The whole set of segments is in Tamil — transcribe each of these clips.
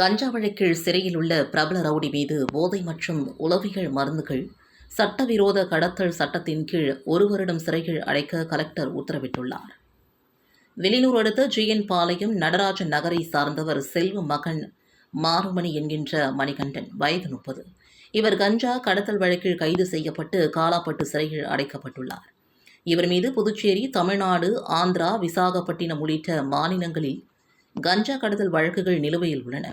கஞ்சா வழக்கில் சிறையில் உள்ள பிரபல ரவுடி மீது போதை மற்றும் உளவிகள் மருந்துகள் சட்டவிரோத கடத்தல் சட்டத்தின் கீழ் ஒரு வருடம் சிறையில் அடைக்க கலெக்டர் உத்தரவிட்டுள்ளார். வெளியூர் அடுத்த ஜிஎன் பாளையம் நடராஜன் நகரை சார்ந்தவர் செல்வ மகன் மாறுமணி என்கின்ற மணிகண்டன் வயது முப்பது. இவர் கஞ்சா கடத்தல் வழக்கில் கைது செய்யப்பட்டு காலாப்பட்டு சிறையில் அடைக்கப்பட்டுள்ளார். இவர் மீது புதுச்சேரி தமிழ்நாடு ஆந்திரா விசாகப்பட்டினம் உள்ளிட்ட மாநிலங்களில் கஞ்சா கடத்தல் வழக்குகள் நிலுவையில் உள்ளன.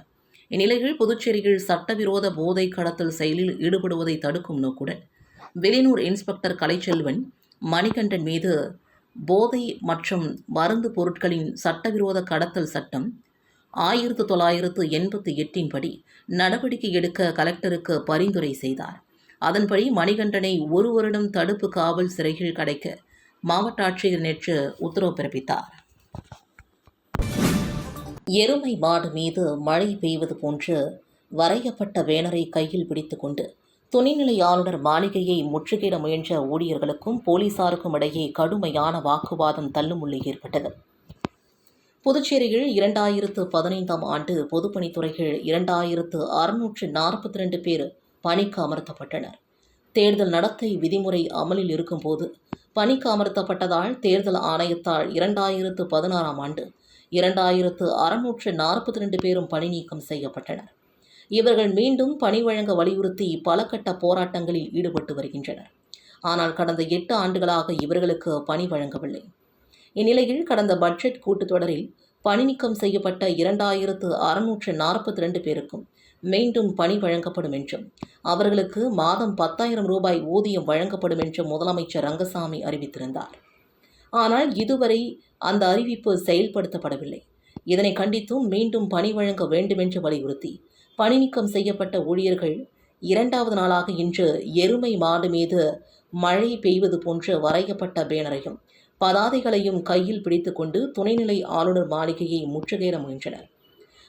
இந்நிலையில் புதுச்சேரியில் சட்டவிரோத போதை கடத்தல் செயலில் ஈடுபடுவதை தடுக்கும் நோக்குடன் வெளியூர் இன்ஸ்பெக்டர் கலைச்செல்வன் மணிகண்டன் மீது போதை மற்றும் மருந்து பொருட்களின் சட்டவிரோத கடத்தல் சட்டம் ஆயிரத்து தொள்ளாயிரத்து எண்பத்தி எட்டின் படி நடவடிக்கை எடுக்க கலெக்டருக்கு பரிந்துரை செய்தார். அதன்படி மணிகண்டனை ஒரு வருடம் தடுப்பு காவல் சிறையில் கிடைக்க மாவட்ட ஆட்சியர் நேற்று உத்தரவு பிறப்பித்தார். எருமை மாடு மீது மழை பெய்வது போன்று வரையப்பட்ட பேனரை கையில் பிடித்துக்கொண்டு துணைநிலை ஆளுநர் மாளிகையை முற்றுகையிட முயன்ற ஊழியர்களுக்கும் போலீசாருக்கும் இடையே கடுமையான வாக்குவாதம் தள்ளுமுள்ளி ஏற்பட்டது. புதுச்சேரியில் இரண்டாயிரத்து பதினைந்தாம் ஆண்டு பொதுப்பணித்துறையில் இரண்டாயிரத்து அறுநூற்று நாற்பத்தி ரெண்டு பேர் பணிக்கு அமர்த்தப்பட்டனர். தேர்தல் நடத்தை விதிமுறை அமலில் இருக்கும்போது பணிக்கு அமர்த்தப்பட்டதால் தேர்தல் ஆணையத்தால் இரண்டாயிரத்து பதினாறாம் ஆண்டு இரண்டாயிரத்து அறுநூற்று நாற்பத்தி ரெண்டு பேரும் பணி நீக்கம் செய்யப்பட்டனர். இவர்கள் மீண்டும் பணி வழங்க வலியுறுத்தி பல கட்ட போராட்டங்களில் ஈடுபட்டு வருகின்றனர். ஆனால் கடந்த எட்டு ஆண்டுகளாக இவர்களுக்கு பணி வழங்கவில்லை. இந்நிலையில் கடந்த பட்ஜெட் கூட்டத்தொடரில் பணி நீக்கம் செய்யப்பட்ட இரண்டாயிரத்து அறுநூற்று நாற்பத்தி ரெண்டு பேருக்கும் மீண்டும் பணி வழங்கப்படும் என்றும் அவர்களுக்கு மாதம் பத்தாயிரம் ரூபாய் ஊதியம் வழங்கப்படும் என்றும் முதலமைச்சர் ரங்கசாமி அறிவித்திருந்தார். ஆனால் இதுவரை அந்த அறிவிப்பு செயல்படுத்தப்படவில்லை. இதனை கண்டித்தும் மீண்டும் பணி வழங்க வேண்டுமென்று வலியுறுத்தி பணி நீக்கம் செய்யப்பட்ட ஊழியர்கள் இரண்டாவது நாளாக இன்று எருமை மாடு மீது மழை பெய்வது போன்று வரையப்பட்ட பேனரையும் பதாதைகளையும் கையில் பிடித்துக்கொண்டு துணைநிலை ஆளுநர் மாளிகையை முற்றுகையிட முயன்றனர்.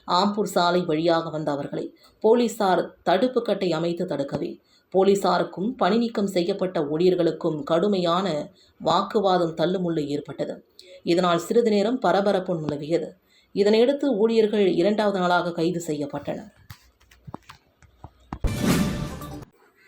ஆம்பூர் சாலை வழியாக வந்த அவர்களை போலீசார் தடுப்பு கட்டை அமைத்து தடுக்கவே போலீசாருக்கும் பணி நீக்கம் செய்யப்பட்ட ஊழியர்களுக்கும் கடுமையான வாக்குவாதம் தள்ளுமுள்ளு ஏற்பட்டது. இதனால் சிறிது நேரம் பரபரப்பு நிலவியது. இதனையடுத்து ஊழியர்கள் இரண்டாவது நாளாக கைது செய்யப்பட்டனர்.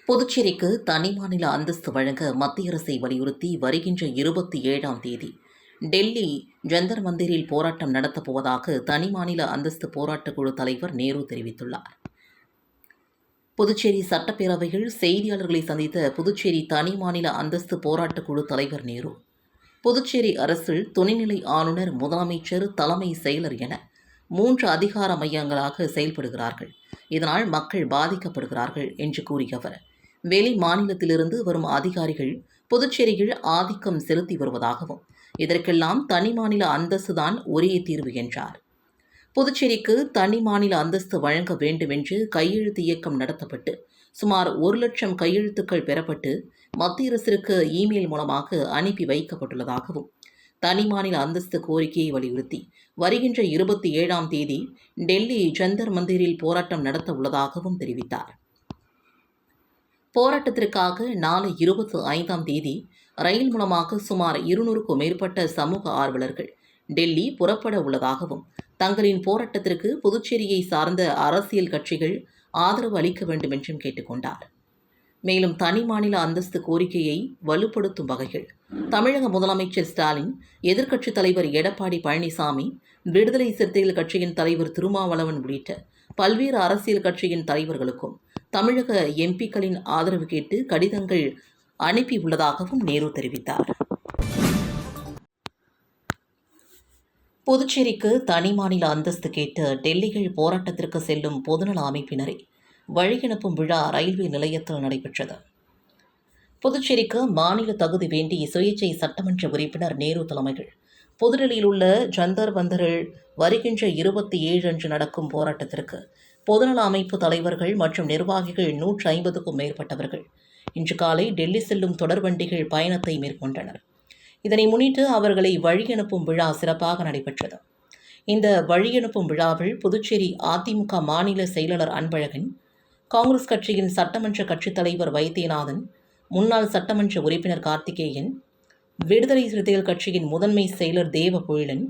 புதுச்சேரிக்கு தனி மாநில அந்தஸ்து வழங்க மத்திய அரசை வலியுறுத்தி வருகின்ற இருபத்தி ஏழாம் தேதி டெல்லி ஜந்தர் மந்திரில் போராட்டம் நடத்தப் போவதாக தனி மாநில அந்தஸ்து போராட்டக் குழு தலைவர் நேரு தெரிவித்துள்ளார். புதுச்சேரி சட்டப்பேரவையில் செய்தியாளர்களை சந்தித்த புதுச்சேரி தனி மாநில அந்தஸ்து போராட்டக் குழு தலைவர் நேரு. புதுச்சேரி அரசில் துணைநிலை ஆளுநர் முதலமைச்சர் தலைமை செயலர் என மூன்று அதிகார மையங்களாக செயல்படுகிறார்கள். இதனால் மக்கள் பாதிக்கப்படுகிறார்கள் என்று கூறிய அவர் வெளி மாநிலத்திலிருந்து வரும் அதிகாரிகள் புதுச்சேரியில் ஆதிக்கம் செலுத்தி வருவதாகவும் இதற்கெல்லாம் தனி மாநில அந்தஸ்து தான் ஒரே தீர்வு என்றார். புதுச்சேரிக்கு தனி மாநில அந்தஸ்து வழங்க வேண்டும் என்று கையெழுத்து இயக்கம் நடத்தப்பட்டு சுமார் ஒரு லட்சம் கையெழுத்துக்கள் பெறப்பட்டு மத்திய அரசிற்கு இமெயில் மூலமாக அனுப்பி வைக்கப்பட்டுள்ளதாகவும் தனி மாநில அந்தஸ்து கோரிக்கையை வலியுறுத்தி வருகின்ற இருபத்தி ஏழாம் தேதி டெல்லி ஜந்தர் மந்திரில் போராட்டம் நடத்த உள்ளதாகவும் தெரிவித்தார். போராட்டத்திற்காக நாளை இருபத்தி ஐந்தாம் தேதி ரயில் மூலமாக சுமார் இருநூறுக்கும் மேற்பட்ட சமூக ஆர்வலர்கள் டெல்லி புறப்பட உள்ளதாகவும் தங்களின் போராட்டத்திற்கு புதுச்சேரியை சார்ந்த அரசியல் கட்சிகள் ஆதரவு அளிக்க வேண்டும் என்றும் கேட்டுக்கொண்டார். மேலும் தனி மாநில அந்தஸ்து கோரிக்கையை வலுப்படுத்தும் வகையில் தமிழக முதலமைச்சர் ஸ்டாலின் எதிர்க்கட்சித் தலைவர் எடப்பாடி பழனிசாமி விடுதலை சிறுத்தைகள் கட்சியின் தலைவர் திருமாவளவன் உள்ளிட்ட பல்வேறு அரசியல் கட்சியின் தலைவர்களுக்கும் தமிழக எம்பிக்களின் ஆதரவு கேட்டு கடிதங்கள் அனுப்பியுள்ளதாகவும் நேரு தெரிவித்தார். புதுச்சேரிக்கு தனி மாநில அந்தஸ்து கேட்டு டெல்லியில் போராட்டத்திற்கு செல்லும் பொதுநல அமைப்பினரை வழியனுப்பும் விழா ரயில்வே நிலையத்தில் நடைபெற்றது. புதுச்சேரிக்கு மாநில தகுதி வேண்டி சுயேச்சை சட்டமன்ற உறுப்பினர் நேரு தலைமையில் புதுடெல்லியில் உள்ள ஜந்தர் பந்தரில் வருகின்ற இருபத்தி ஏழு அன்று நடக்கும் போராட்டத்திற்கு பொதுநல அமைப்பு தலைவர்கள் மற்றும் நிர்வாகிகள் நூற்று ஐம்பதுக்கும் மேற்பட்டவர்கள். இன்று காலை டெல்லி செல்லும் தொடர்வண்டிகள் பயணத்தை மேற்கொண்டனர். இதனை முன்னிட்டு அவர்களை வழியனுப்பும் விழா சிறப்பாக நடைபெற்றது. இந்த வழியனுப்பும் விழாவில் புதுச்சேரி அதிமுக மாநில செயலாளர் அன்பழகன் காங்கிரஸ் கட்சியின் சட்டமன்ற கட்சித் தலைவர் வைத்தியநாதன் முன்னாள் சட்டமன்ற உறுப்பினர் கார்த்திகேயன் விடுதலை சிறுத்தைகள் கட்சியின் முதன்மை செயலர் தேவ பொழிலன்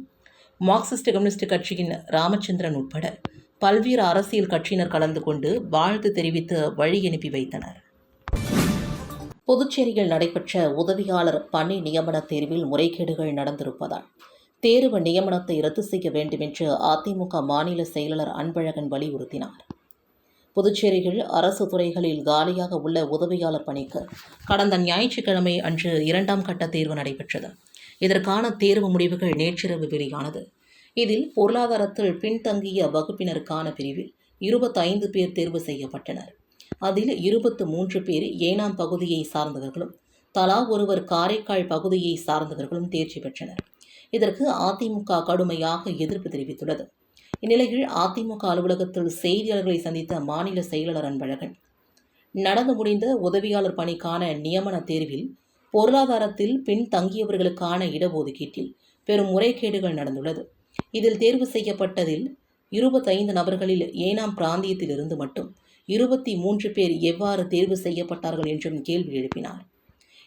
மார்க்சிஸ்ட் கம்யூனிஸ்ட் கட்சியின் ராமச்சந்திரன் உட்பட பல்வேறு அரசியல் கட்சியினர் கலந்து கொண்டு வாழ்த்து தெரிவித்து வழி அனுப்பி வைத்தனர். புதுச்சேரியில் நடைபெற்ற உதவியாளர் பணி நியமன தேர்வில் முறைகேடுகள் நடந்திருப்பதால் தேர்வு நியமனத்தை ரத்து செய்ய வேண்டும் என்று அதிமுக மாநில செயலாளர் அன்பழகன் வலியுறுத்தினார். புதுச்சேரியில் அரசு துறைகளில் காலியாக உள்ள உதவியாளர் பணிக்கு கடந்த ஞாயிற்றுக்கிழமை அன்று இரண்டாம் கட்ட தேர்வு நடைபெற்றது. இதற்கான தேர்வு முடிவுகள் நேற்றிரவு வெளியானது. இதில் பொருளாதாரத்தில் பின்தங்கிய வகுப்பினருக்கான பிரிவில் இருபத்தைந்து பேர் தேர்வு செய்யப்பட்டனர். அதில் இருபத்து மூன்று பேர் ஏனாம் பகுதியை சார்ந்தவர்களும் தலா ஒருவர் காரைக்கால் பகுதியை சார்ந்தவர்களும் தேர்ச்சி பெற்றனர். இதற்கு அதிமுக கடுமையாக எதிர்ப்பு தெரிவித்துள்ளது. இந்நிலையில் அதிமுக அலுவலகத்தில் செய்தியாளர்களை சந்தித்த மாநில செயலாளர் அன்பழகன் நடந்து முடிந்த உதவியாளர் பணிக்கான நியமன தேர்வில் பொருளாதாரத்தில் பின்தங்கியவர்களுக்கான இடஒதுக்கீட்டில் பெரும் முறைகேடுகள் நடந்துள்ளது. இதில் தேர்வு செய்யப்பட்டதில் இருபத்தைந்து நபர்களில் ஏனாம் பிராந்தியத்திலிருந்து மட்டும் இருபத்தி மூன்று பேர் எவ்வாறு தேர்வு செய்யப்பட்டார்கள் என்றும் கேள்வி எழுப்பினார்.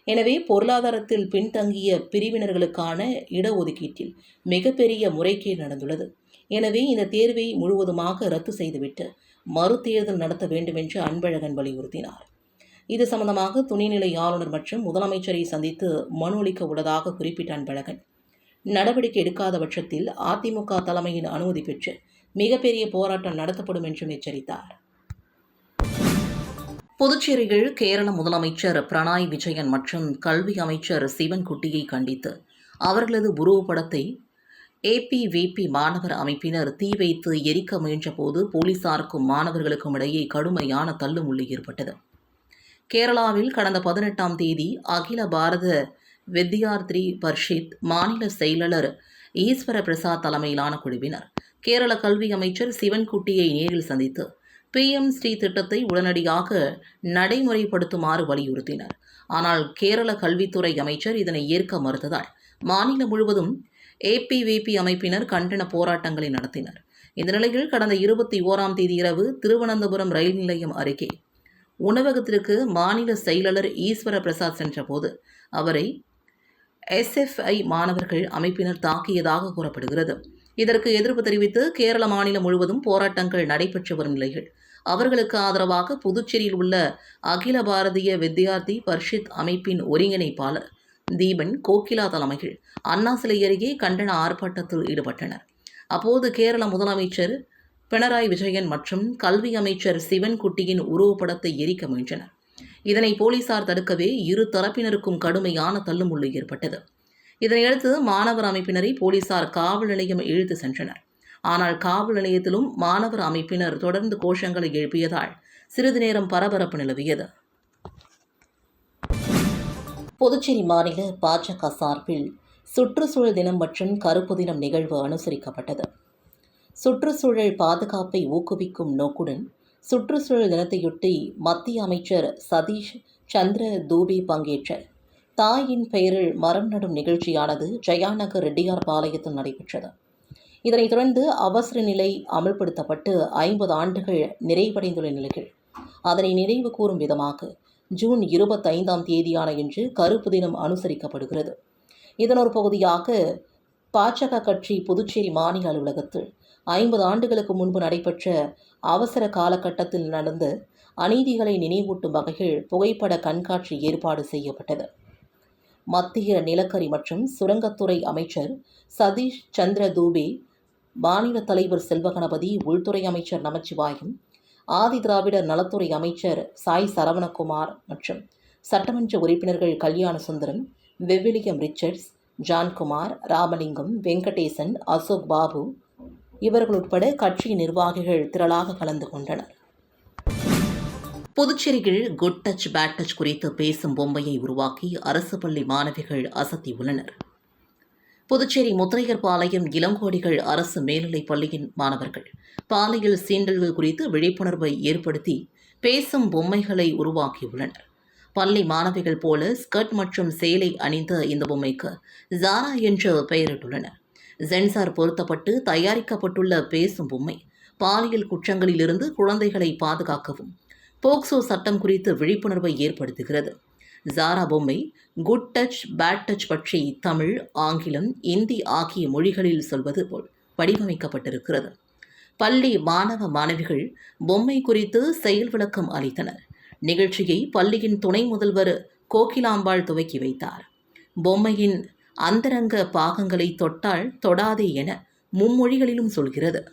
எனவே பொருளாதாரத்தில் பின்தங்கிய பிரிவினர்களுக்கான இடஒதுக்கீட்டில் மிகப்பெரிய முறைகேடு நடந்துள்ளது. எனவே இந்த தேர்வை முழுவதுமாக ரத்து செய்துவிட்டு மறுதேர்தல் நடத்த வேண்டும் என்று அன்பழகன் வலியுறுத்தினார். இது சம்பந்தமாக துணைநிலை ஆளுநர் மற்றும் முதலமைச்சரை சந்தித்து மனு அளிக்க உள்ளதாக குறிப்பிட்ட அன்பழகன் நடவடிக்கை எடுக்காத பட்சத்தில் அதிமுக தலைமையின் அனுமதி பெற்று மிகப்பெரிய போராட்டம் நடத்தப்படும் என்றும் எச்சரித்தார். புதுச்சேரியில் கேரள முதலமைச்சர் பிரணாய் விஜயன் மற்றும் கல்வி அமைச்சர் சிவன்குட்டியை கண்டித்து அவர்களது உருவப்படத்தை ஏபிவிபி மாணவர் அமைப்பினர் தீ வைத்து எரிக்க முயன்றபோது போலீசாருக்கும் மாணவர்களுக்கும் இடையே கடுமையான தள்ளுமுள்ளு ஏற்பட்டது. கேரளாவில் கடந்த பதினெட்டாம் தேதி அகில பாரத வித்யார்த்தி பர்ஷித் மாநில செயலாளர் ஈஸ்வர பிரசாத் தலைமையிலான குழுவினர் கேரள கல்வி அமைச்சர் சிவன்குட்டியை நேரில் சந்தித்து பிஎம் ஸ்ரீ திட்டத்தை உடனடியாக நடைமுறைப்படுத்துமாறு வலியுறுத்தினர். ஆனால் கேரள கல்வித்துறை அமைச்சர் இதனை ஏற்க மறுத்ததால் மாநிலம் முழுவதும் ஏபிவிபி அமைப்பினர் கண்டன போராட்டங்களை நடத்தினர். இந்த நிலையில் கடந்த இருபத்தி ஓராம் தேதி இரவு திருவனந்தபுரம் ரயில் நிலையம் அருகே உணவகத்திற்கு மாநில செயலாளர் ஈஸ்வர பிரசாத் சென்றபோது அவரை எஸ்எஃப்ஐ மாணவர்கள் அமைப்பினர் தாக்கியதாக கூறப்படுகிறது. இதற்கு எதிர்ப்பு தெரிவித்து கேரள மாநிலம் முழுவதும் போராட்டங்கள் நடைபெற்று வரும் நிலையில் அவர்களுக்கு ஆதரவாக புதுச்சேரியில் உள்ள அகில பாரதிய வித்யார்த்தி பர்ஷித் அமைப்பின் ஒருங்கிணைப்பாளர் தீபன் கோகிலா தலைமையில் அண்ணா சிலை அருகே கண்டன ஆர்ப்பாட்டத்தில் ஈடுபட்டனர். அப்போது கேரள முதலமைச்சர் பினராயி விஜயன் மற்றும் கல்வி அமைச்சர் சிவன்குட்டியின் உருவப்படத்தை எரிக்க முயன்றனர். இதனை போலீசார் தடுக்கவே இரு தரப்பினருக்கும் கடுமையான தள்ளுமுள்ளு ஏற்பட்டது. இதனையடுத்து மாணவர் அமைப்பினரை போலீசார் காவல் நிலையம் இழுத்து சென்றனர். ஆனால் காவல் நிலையத்திலும் மாணவர் அமைப்பினர் தொடர்ந்து கோஷங்களை எழுப்பியதால் சிறிது நேரம் பரபரப்பு நிலவியது. புதுச்சேரி மாநில பாஜக சார்பில் சுற்றுச்சூழல் தினம் மற்றும் கருப்பு தினம் நிகழ்வு அனுசரிக்கப்பட்டது. சுற்றுச்சூழல் பாதுகாப்பை ஊக்குவிக்கும் நோக்குடன் சுற்றுச்சூழல் தினத்தையொட்டி மத்திய அமைச்சர் சதீஷ் சந்திர தூபி பங்கேற்ற தாயின் பெயரில் மரம் நடும் நிகழ்ச்சியானது ஜெயாநகர் ரெட்டியார் பாளையத்தில் நடைபெற்றது. இதனைத் தொடர்ந்து அவசர நிலை அமல்படுத்தப்பட்டு ஐம்பது ஆண்டுகள் நிறைவடைந்துள்ள நிலையில் அதனை நினைவு கூறும் விதமாக ஜூன் இருபத்தைந்தாம் தேதியான இன்று கருப்பு தினம் அனுசரிக்கப்படுகிறது. இதன் ஒரு பகுதியாக பாஜக கட்சி புதுச்சேரி மாநில அலுவலகத்தில் ஐம்பது ஆண்டுகளுக்கு முன்பு நடைபெற்ற அவசர காலகட்டத்தில் நடந்த அநீதிகளை நினைவூட்டும் வகையில் புகைப்பட கண்காட்சி ஏற்பாடு செய்யப்பட்டது. மத்திய நிலக்கரி மற்றும் சுரங்கத்துறை அமைச்சர் சதீஷ் சந்திர தூபே மாநில தலைவர் செல்வகணபதி உள்துறை அமைச்சர் நமச்சிவாயம் ஆதி திராவிடர் நலத்துறை அமைச்சர் சாய் சரவணகுமார் மற்றும் சட்டமன்ற உறுப்பினர்கள் கல்யாண சுந்தரம் வெவிலியம் ரிச்சர்ட்ஸ் ஜான்குமார் ராமலிங்கம் வெங்கடேசன் அசோக் பாபு இவர்கள் உட்பட கட்சி நிர்வாகிகள் திரளாக கலந்து கொண்டனர். புதுச்சேரியில் குட் டச் பேட் டச் குறித்து பேசும் பொம்மையை உருவாக்கி அரசு பள்ளி மாணவிகள் அசத்தியுள்ளனர் புதுச்சேரி முத்திரையர்பாளையம் இளங்கோடிகள் அரசு மேல்நிலைப் பள்ளியின் மாணவர்கள். பாலியல் சீண்டல்கள் குறித்து விழிப்புணர்வை ஏற்படுத்தி பேசும் பொம்மைகளை உருவாக்கியுள்ளனர். பள்ளி மாணவிகள் போல ஸ்கர்ட் மற்றும் சேலை அணிந்த இந்த பொம்மைக்கு ஜாரா என்று பெயரிட்டுள்ளனர். சென்சார் பொருத்தப்பட்டு தயாரிக்கப்பட்டுள்ள பேசும் பொம்மை பாலியல் குற்றங்களிலிருந்து குழந்தைகளை பாதுகாக்கவும் போக்சோ சட்டம் குறித்து விழிப்புணர்வை ஏற்படுத்துகிறது. ஜாரா பொம்மை குட் டச் பேட் டச் பற்றி தமிழ் ஆங்கிலம் இந்தி ஆகிய மொழிகளில் சொல்வது போல் வடிவமைக்கப்பட்டிருக்கிறது. பள்ளி மாணவ மாணவிகள் பொம்மை குறித்து செயல் விளக்கம் அளித்தனர். நிகழ்ச்சியை பள்ளியின் துணை முதல்வர் கோகிலாம்பாள் துவக்கி வைத்தார். பொம்மையின் அந்தரங்க பாகங்களை தொட்டால் தொடாதே என மும்மொழிகளிலும் சொல்கிறது.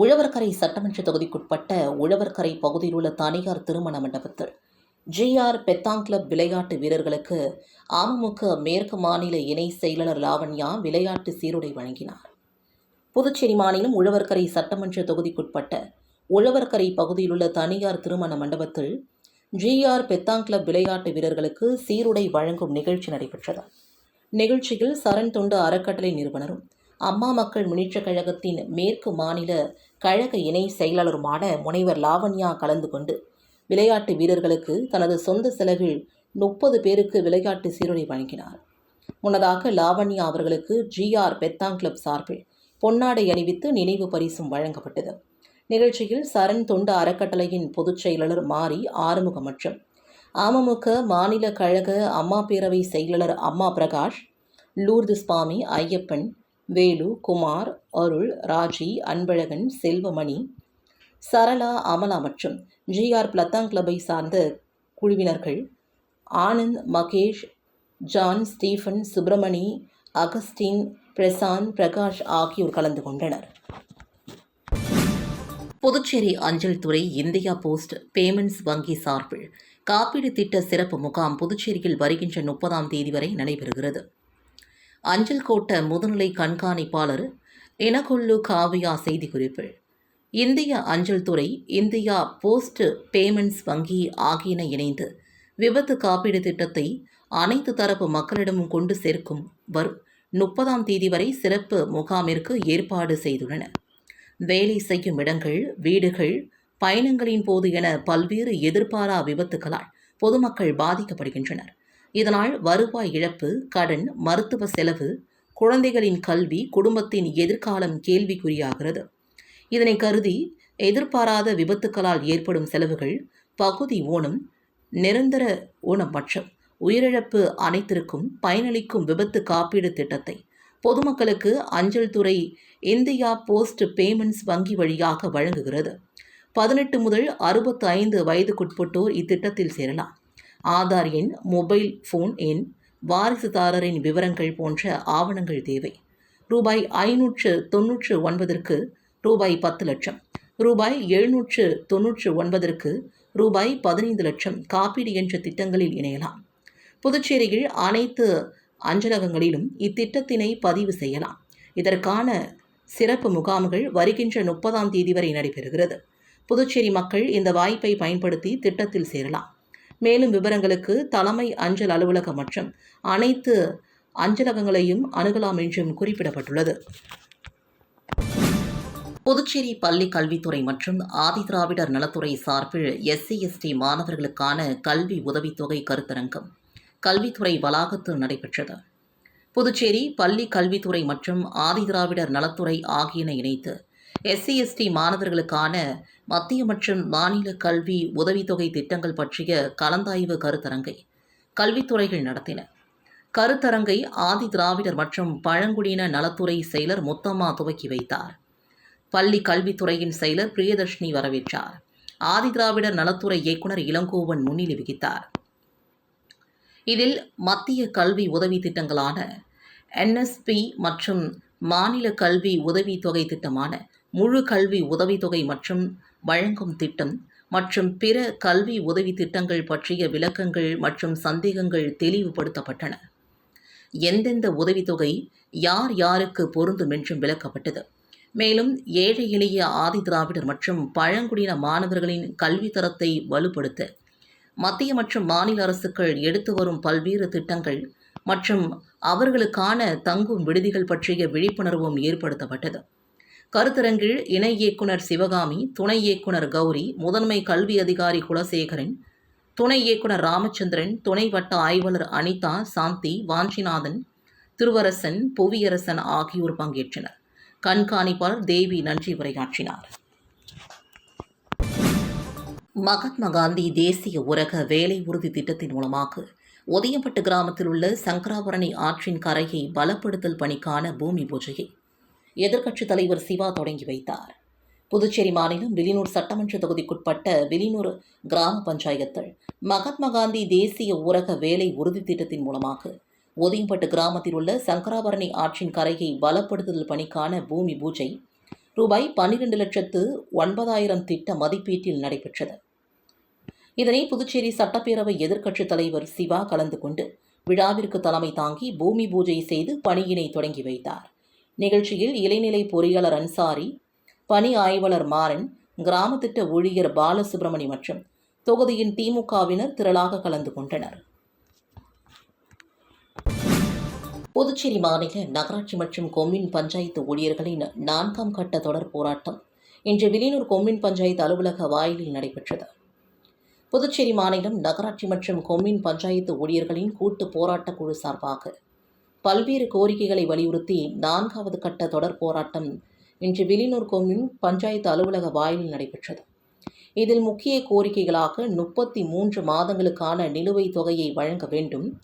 உழவர்கரை சட்டமன்ற தொகுதிக்குட்பட்ட உழவர்கரை பகுதியில் உள்ள தனியார் திருமண மண்டபத்தில் ஜிஆர் பெத்தாங் கிளப் விளையாட்டு வீரர்களுக்கு அமமுக மேற்கு மாநில இணை செயலாளர் லாவண்யா விளையாட்டு சீருடை வழங்கினார். புதுச்சேரி மாநிலம் உழவர்கரை சட்டமன்ற தொகுதிக்குட்பட்ட உழவர்கரை பகுதியில் உள்ள தனியார் திருமண மண்டபத்தில் ஜிஆர் பெத்தாங் கிளப் விளையாட்டு வீரர்களுக்கு சீருடை வழங்கும் நிகழ்ச்சி நடைபெற்றது. நிகழ்ச்சியில் சரண் தொண்டு அறக்கட்டளை நிறுவனரும் அம்மா மக்கள் முன்னேற்றக் கழகத்தின் மேற்கு மாநில கழக இணை செயலாளருமான முனைவர் லாவண்யா கலந்து கொண்டு விளையாட்டு வீரர்களுக்கு தனது சொந்த செலவில் முப்பது பேருக்கு விளையாட்டு சீருடை வழங்கினார். முன்னதாக லாவண்யா அவர்களுக்கு ஜிஆர் பெத்தாங் கிளப் சார்பில் பொன்னாடை அணிவித்து நினைவு பரிசும் வழங்கப்பட்டது. நிகழ்ச்சியில் சரண் தொண்டு அறக்கட்டளையின் பொதுச் செயலாளர் மாரி ஆறுமுகம் மற்றும் அமமுக மாநில கழக அம்மா பேரவை செயலாளர் அம்மா பிரகாஷ் லூர்து சுவாமி ஐயப்பன் வேலு குமார் அருள் ராஜி அன்பழகன் செல்வமணி சரளா அமலா மற்றும் ஜிஆர் பிளத்தாங் கிளப்பை சார்ந்த குழுவினர்கள் Anand Mahesh John Stephen Subramani Augustine Prasanth Prakash ஆகியோர் கலந்து கொண்டனர். புதுச்சேரி அஞ்சல் துறை இந்தியா போஸ்ட் பேமெண்ட்ஸ் வங்கி சார்பில் காப்பீடு திட்ட சிறப்பு முகாம் புதுச்சேரியில் வருகின்ற முப்பதாம் தேதி வரை நடைபெறுகிறது. அஞ்சல் கோட்ட முதுநிலை கண்காணிப்பாளர் இனகொல்லு காவியா செய்திக்குறிப்பு. இந்திய அஞ்சல் துறை இந்தியா போஸ்ட் பேமெண்ட்ஸ் வங்கி ஆகியன இணைந்து விபத்து காப்பீடு திட்டத்தை அனைத்து தரப்பு மக்களிடமும் கொண்டு சேர்க்கும் வரும் முப்பதாம் தேதி வரை சிறப்பு முகாமிற்கு ஏற்பாடு செய்துள்ளன. வேலை செய்யும் இடங்கள் வீடுகள் பயணங்களின் போது என பல்வேறு எதிர்பாரா விபத்துகளால் பொதுமக்கள் பாதிக்கப்படுகின்றனர். இதனால் வருவாய் இழப்பு கடன் மருத்துவ செலவு குழந்தைகளின் கல்வி குடும்பத்தின் எதிர்காலம் கேள்விக்குறியாகிறது. இதனை கருதி எதிர்பாராத விபத்துக்களால் ஏற்படும் செலவுகள் பகுதி ஊனம் நிரந்தர ஊனம் மற்றும் உயிரிழப்பு அனைத்திற்கும் பயனளிக்கும் விபத்து காப்பீடு திட்டத்தை பொதுமக்களுக்கு அஞ்சல் துறை இந்தியா போஸ்ட் பேமெண்ட்ஸ் வங்கி வழியாக வழங்குகிறது. பதினெட்டு முதல் அறுபத்து ஐந்து வயதுக்குட்பட்டோர் இத்திட்டத்தில் சேரலாம். ஆதார் எண் மொபைல் ஃபோன் எண் வாரிசுதாரரின் விவரங்கள் போன்ற ஆவணங்கள் தேவை. ரூபாய் ஐநூற்று தொன்னூற்று ஒன்பதற்கு ரூபாய் பத்து லட்சம். ரூபாய் எழுநூற்று தொன்னூற்று ஒன்பதற்கு ரூபாய் பதினைந்து லட்சம் காப்பீடு என்ற திட்டங்களில் இணையலாம். புதுச்சேரியில் அனைத்து அஞ்சலகங்களிலும் இத்திட்டத்தினை பதிவு செய்யலாம். இதற்கான சிறப்பு முகாம்கள் வருகின்ற முப்பதாம் தேதி வரை நடைபெறுகிறது. புதுச்சேரி மக்கள் இந்த வாய்ப்பை பயன்படுத்தி திட்டத்தில் சேரலாம். மேலும் விவரங்களுக்கு தலைமை அஞ்சல் அலுவலகம் மற்றும் அனைத்து அஞ்சலகங்களையும் அணுகலாம் என்றும் குறிப்பிடப்பட்டுள்ளது. புதுச்சேரி பள்ளி கல்வித்துறை மற்றும் ஆதிதிராவிடர் நலத்துறை சார்பில் எஸ்சி எஸ்டி மாணவர்களுக்கான கல்வி உதவித்தொகை கருத்தரங்கம் கல்வித்துறை வளாகத்தில் நடைபெற்றது. புதுச்சேரி பள்ளி கல்வித்துறை மற்றும் ஆதிதிராவிடர் நலத்துறை ஆகியன இணைத்து எஸ்சி எஸ்டி மாணவர்களுக்கான மத்திய மற்றும் மாநில கல்வி உதவித்தொகை திட்டங்கள் பற்றிய கலந்தாய்வு கருத்தரங்கை கல்வித்துறைகள் நடத்தின. கருத்தரங்கை ஆதி திராவிடர் மற்றும் பழங்குடியின நலத்துறை செயலர் முத்தம்மா துவக்கி வைத்தார். பள்ளி கல்வித்துறையின் செயலர் பிரியதர்ஷினி வரவேற்றார். ஆதி திராவிடர் நலத்துறை இயக்குனர் இளங்கோவன் முன்னிலை வகித்தார். இதில் மத்திய கல்வி உதவி திட்டங்களான என்எஸ்பி மற்றும் மாநில கல்வி உதவித்தொகை திட்டமான முழு கல்வி உதவித்தொகை மற்றும் வழங்கும் திட்டம் மற்றும் பிற கல்வி உதவி திட்டங்கள் பற்றிய விளக்கங்கள் மற்றும் சந்தேகங்கள் தெளிவுபடுத்தப்பட்டன. எந்தெந்த உதவித்தொகை யார் யாருக்கு பொருந்தும் என்றும் விளக்கப்பட்டது. மேலும் ஏழை எளிய ஆதி திராவிடர் மற்றும் பழங்குடியின மாணவர்களின் கல்வி தரத்தை வலுப்படுத்த மத்திய மற்றும் மாநில அரசுகள் எடுத்து வரும் பல்வேறு திட்டங்கள் மற்றும் அவர்களுக்கான தங்கும் விடுதிகள் பற்றிய விழிப்புணர்வும் ஏற்படுத்தப்பட்டது. கருத்தரங்கில் இணை இயக்குனர் சிவகாமி துணை இயக்குனர் கௌரி முதன்மை கல்வி அதிகாரி குலசேகரன் துணை இயக்குனர் ராமச்சந்திரன் துணை வட்ட ஆய்வாளர் அனிதா சாந்தி வாஞ்சிநாதன் திருவரசன் புவியரசன் ஆகியோர் பங்கேற்றனர். கண்காணிப்பாளர் தேவி நன்றி உரையாற்றினார். மகாத்மா காந்தி தேசிய உலக வேலை உறுதி திட்டத்தின் மூலமாக ஒதியம்பட்டு கிராமத்தில் உள்ள சங்கராபரணி ஆற்றின் கரையை பலப்படுத்தல் பணிக்கான பூமி பூஜையை எதிர்க்கட்சித் தலைவர் சிவா தொடங்கி வைத்தார். புதுச்சேரி மாநிலம் வெளியூர் சட்டமன்ற தொகுதிக்குட்பட்ட வெளியூர் கிராம பஞ்சாயத்தில் மகாத்மா காந்தி தேசிய ஊரக வேலை உறுதி திட்டத்தின் மூலமாக ஒதியம்பட்டு கிராமத்தில் உள்ள சங்கராபரணி ஆற்றின் கரையை பலப்படுத்துதல் பணிக்கான பூமி பூஜை ரூபாய் பன்னிரண்டு லட்சத்து ஒன்பதாயிரம் திட்ட மதிப்பீட்டில் நடைபெற்றது. இதனை புதுச்சேரி சட்டப்பேரவை எதிர்க்கட்சித் தலைவர் சிவா கலந்து கொண்டு விழாவிற்கு தலைமை தாங்கி பூமி பூஜை செய்து பணியினை தொடங்கி வைத்தார். நிகழ்ச்சியில் இளைநிலை பொறியாளர் அன்சாரி பணி ஆய்வாளர் மாறன் கிராம திட்ட ஊழியர் பாலசுப்ரமணி மற்றும் தொகுதியின் திமுகவினர் திரளாக கலந்து கொண்டனர். புதுச்சேரி மாநில நகராட்சி மற்றும் கொம்யூன் பஞ்சாயத்து ஊழியர்களின் நான்காம் கட்ட தொடர் போராட்டம் இன்று விலினூர் கொம்யூன் பஞ்சாயத்து அலுவலக வாயிலில் நடைபெற்றது. புதுச்சேரி மாநிலம் நகராட்சி மற்றும் கொம்யூன் பஞ்சாயத்து ஊழியர்களின் கூட்டு போராட்டக் குழு சார்பாக பல்வேறு கோரிக்கைகளை வலியுறுத்தி நான்காவது கட்ட தொடர் போராட்டம் இன்று விலினூர் கோமின் பஞ்சாயத்து அலுவலக வாயிலில் நடைபெற்றது. இதில் முக்கிய கோரிக்கைகளாக முப்பத்தி மூன்று மாதங்களுக்கான நிலுவைத் தொகையை வழங்க வேண்டும்.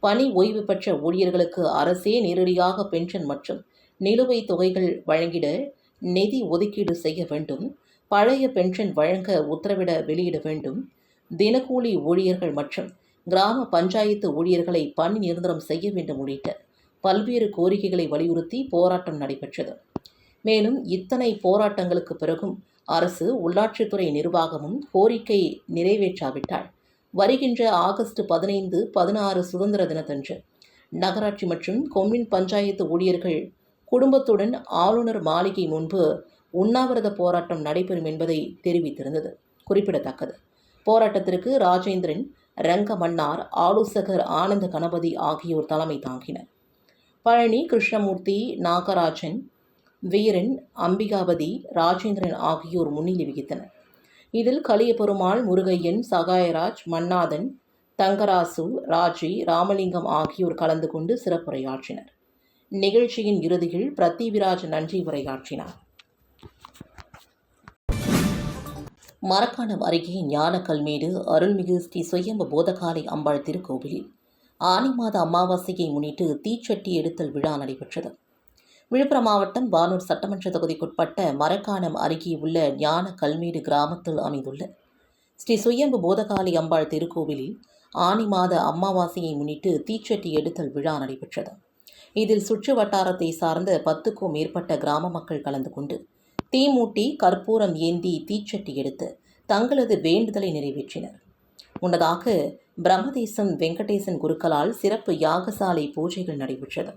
பணி ஓய்வு பெற்ற ஊழியர்களுக்கு அரசே நேரடியாக பென்ஷன் மற்றும் நிலுவைத் தொகைகள் வழங்கிட நிதி ஒதுக்கீடு செய்ய வேண்டும். பழைய பென்ஷன் வழங்க உத்தரவிட வெளியிட வேண்டும். தினக்கூலி ஊழியர்கள் மற்றும் கிராம பஞ்சாயத்து ஊழியர்களை பணி நிரந்தரம் செய்ய வேண்டும் உள்ளிட்ட பல்வேறு கோரிக்கைகளை வலியுறுத்தி போராட்டம் நடைபெற்றது. மேலும் இத்தனை போராட்டங்களுக்கு பிறகும் அரசு உள்ளாட்சித்துறை நிர்வாகமும் கோரிக்கை நிறைவேற்றாவிட்டால் வருகின்ற ஆகஸ்ட் பதினைந்து பதினாறு சுதந்திர தினத்தன்று நகராட்சி மற்றும் கொம்யூன் பஞ்சாயத்து ஊழியர்கள் குடும்பத்துடன் ஆளுநர் மாளிகை முன்பு உண்ணாவிரத போராட்டம் நடைபெறும் என்பதை தெரிவித்திருந்தது. குறிப்பிடத்தக்கது. போராட்டத்திற்கு ராஜேந்திரன் ரங்க மன்னார் ஆலோசகர் ஆனந்த கணபதி ஆகியோர் தலைமை தாங்கினர். பழனி கிருஷ்ணமூர்த்தி நாகராஜன் வீரன் அம்பிகாபதி ராஜேந்திரன் ஆகியோர் முன்னிலை வகித்தனர். இதில் கலியபெருமாள் முருகையன் சகாயராஜ் மன்னாதன் தங்கராசு ராஜி ராமலிங்கம் ஆகியோர் கலந்து கொண்டு சிறப்புரையாற்றினர். நிகழ்ச்சியின் இறுதியில் பிரத்திவிராஜ் நன்றி உரையாற்றினார். மரக்காணம் அருகே ஞானக்கல்மேடு அருள்மிகு ஸ்ரீ சுயம்பு போதகாலை அம்பாள் திருக்கோவிலில் ஆனி மாத அமாவாசையை முன்னிட்டு தீச்சட்டி எடுத்தல் விழா நடைபெற்றது. விழுப்புரம் மாவட்டம் வானூர் சட்டமன்ற தொகுதிக்குட்பட்ட மரக்காணம் அருகே உள்ள ஞான கல்மேடு கிராமத்தில் அமைந்துள்ள ஸ்ரீ சுயம்பு போதகாளி அம்பாள் திருக்கோவிலில் ஆனி மாத அமாவாசையை முன்னிட்டு தீச்சட்டி எடுத்தல் விழா நடைபெற்றது. இதில் சுற்று வட்டாரத்தை சார்ந்த பத்துக்கும் மேற்பட்ட கிராம மக்கள் கலந்து கொண்டு தீமூட்டி கற்பூரம் ஏந்தி தீச்சட்டி எடுத்து தங்களது வேண்டுதலை நிறைவேற்றினர். முன்னதாக பிரம்மதேசம் வெங்கடேசன் குருக்களால் சிறப்பு யாகசாலை பூஜைகள் நடைபெற்றது.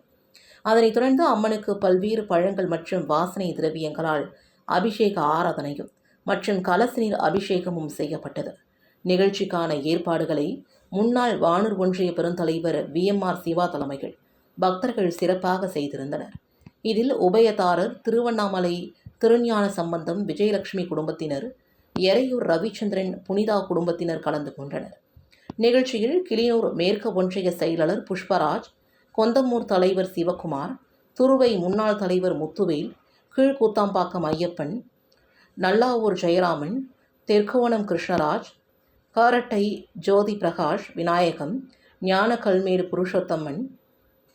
அதனைத் தொடர்ந்து அம்மனுக்கு பல்வேறு பழங்கள் மற்றும் வாசனை திரவியங்களால் அபிஷேக ஆராதனையும் மற்றும் கலசநீர் அபிஷேகமும் செய்யப்பட்டது. நிகழ்ச்சிக்கான ஏற்பாடுகளை முன்னாள் வானூர் ஒன்றிய பெருந்தலைவர் வி. எம். ஆர். சிவா தலைமையில் பக்தர்கள் சிறப்பாக செய்திருந்தனர். இதில் உபயதாரர் திருவண்ணாமலை திருஞான சம்பந்தம் விஜயலட்சுமி குடும்பத்தினர் எறையூர் ரவிச்சந்திரன் புனிதா குடும்பத்தினர் கலந்து கொண்டனர். நிகழ்ச்சியில் கிளியூர் மேற்கு ஒன்றிய செயலாளர் புஷ்பராஜ் கொந்தமூர் தலைவர் சிவகுமார் துருவை முன்னாள் தலைவர் முத்துவேல் கீழ்கூத்தாம்பாக்கம் ஐயப்பன் நல்லாவூர் ஜெயராமன் தெற்குவனம் கிருஷ்ணராஜ் காரட்டை ஜோதி பிரகாஷ் விநாயகம் ஞான கல்மேடு புருஷோத்தம்மன்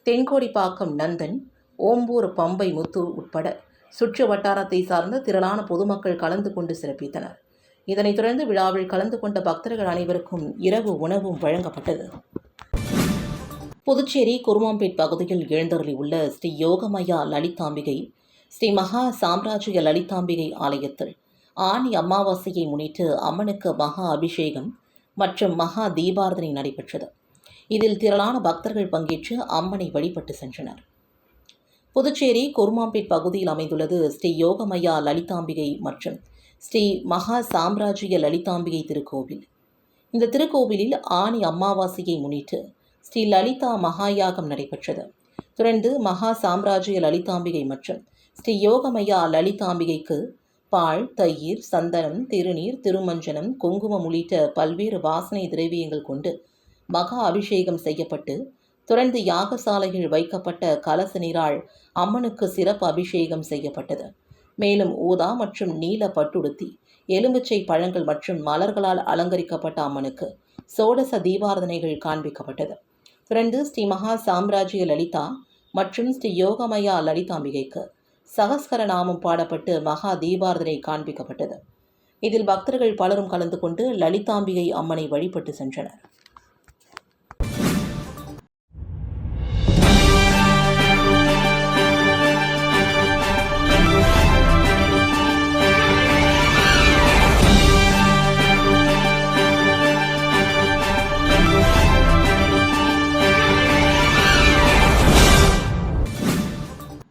தென்கோடிப்பாக்கம் நந்தன் ஓம்பூர் பம்பை முத்து உட்பட சுற்று வட்டாரத்தை சார்ந்த திரளான பொதுமக்கள் கலந்து கொண்டு சிறப்பித்தனர். இதனைத் தொடர்ந்து விழாவில் கலந்து கொண்ட பக்தர்கள் அனைவருக்கும் இரவு உணவும் வழங்கப்பட்டது. புதுச்சேரி குருமாம்பேட் பகுதியில் எழுந்தருளியுள்ள ஸ்ரீ யோகமயா லலிதாம்பிகை ஸ்ரீ மகா சாம்ராஜ்ய லலிதாம்பிகை ஆலயத்தில் ஆனி அமாவாசையை முன்னிட்டு அம்மனுக்கு மகா அபிஷேகம் மற்றும் மகா தீபாரதனை நடைபெற்றது. இதில் திரளான பக்தர்கள் பங்கேற்று அம்மனை வழிபட்டு சென்றனர். புதுச்சேரி குருமாம்பேட் பகுதியில் அமைந்துள்ளது ஸ்ரீ யோகமையா லலிதாம்பிகை மற்றும் ஸ்ரீ மகா சாம்ராஜ்ய லலிதாம்பிகை திருக்கோவில். இந்த திருக்கோவிலில் ஆணி அமாவாசையை முன்னிட்டு ஸ்ரீ லலிதா மகாயாகம் நடைபெற்றது. தொடர்ந்து மகா சாம்ராஜ்ய லலிதாம்பிகை மற்றும் ஸ்ரீ யோகமையா லலிதாம்பிகைக்கு பால் தயிர் சந்தனம் திருநீர் திருமஞ்சனம் குங்குமம் உள்ளிட்ட பல்வேறு வாசனை திரவியங்கள் கொண்டு மகா அபிஷேகம் செய்யப்பட்டு தொடர்ந்து யாகசாலையில் வைக்கப்பட்ட கலச நீரால் அம்மனுக்கு சிறப்பு அபிஷேகம் செய்யப்பட்டது. மேலும் ஊதா மற்றும் நீல பட்டுடுத்தி எலுமிச்சை பழங்கள் மற்றும் மலர்களால் அலங்கரிக்கப்பட்ட அம்மனுக்கு சோடச தீபாரதனைகள் காண்பிக்கப்பட்டது. தொடர்ந்து ஸ்ரீ மகா சாம்ராஜ்ய லலிதா மற்றும் ஸ்ரீ யோகமயா லலிதாம்பிகைக்கு சகஸ்கர நாமம் பாடப்பட்டு மகா தீபாரதனை காண்பிக்கப்பட்டது. இதில் பக்தர்கள் பலரும் கலந்து கொண்டு லலிதாம்பிகை அம்மனை வழிபட்டு சென்றனர்.